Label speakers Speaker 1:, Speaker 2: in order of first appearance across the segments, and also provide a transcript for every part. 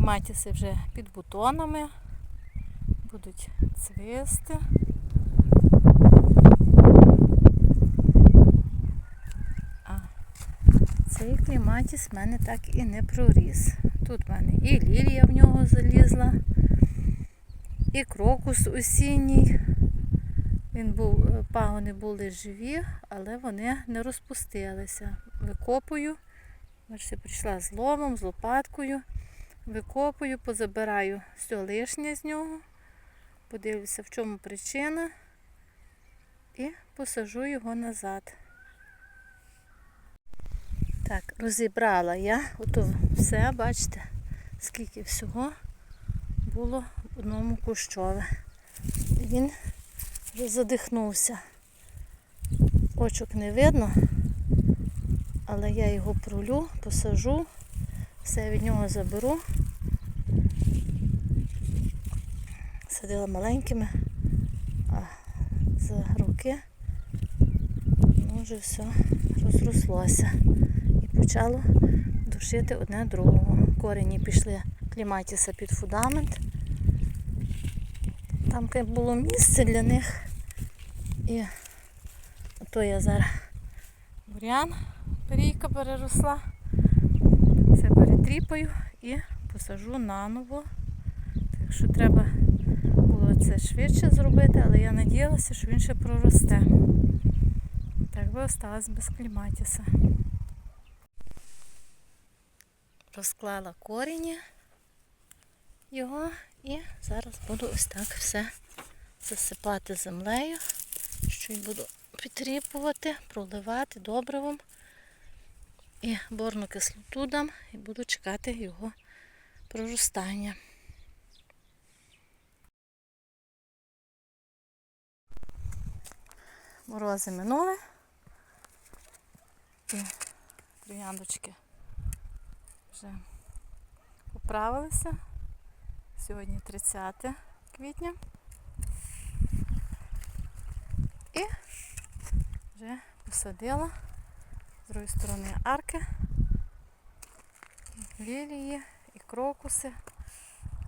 Speaker 1: Кліматіси вже під бутонами, будуть цвісти. А цей кліматіс в мене так і не проріс. Тут в мене і лілія в нього залізла, і крокус осінній. Він був, е, пагони були живі, але вони не розпустилися. Викопую. Бачите, прийшла з ломом, з лопаткою. Викопую, позабираю все лишнє з нього. Подивлюся, в чому причина. І посажу його назад. Так, розібрала я ото все, бачите, скільки всього було в одному кущове. Він вже задихнувся. Очок не видно, але я його пролю, посажу, все від нього заберу. Садила маленькими, а за роки ну, вже все розрослося і почало душити одне другого. Корені пішли кліматіса під фундамент. Там було місце для них. І ото я зараз бурян, перійка переросла. Це перетріпаю і посажу наново. Так що треба було це швидше зробити, але я надіялася, що він ще проросте. Так би осталась без кліматіса. Розклала корені його і зараз буду ось так все засипати землею. Чуть буду підтріпувати, проливати добривом і борну кислоту дам і буду чекати його проростання. Морози минули. І трояндочки вже поправилися. Сьогодні 30 квітня. І вже посадила з другої сторони арки, лілії і крокуси.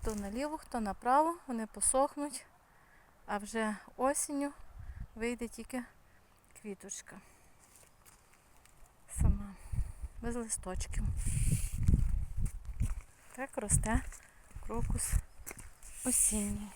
Speaker 1: Хто наліво, хто направо, вони посохнуть, а вже осінню вийде тільки квіточка. Сама, без листочків. Так росте крокус осінній.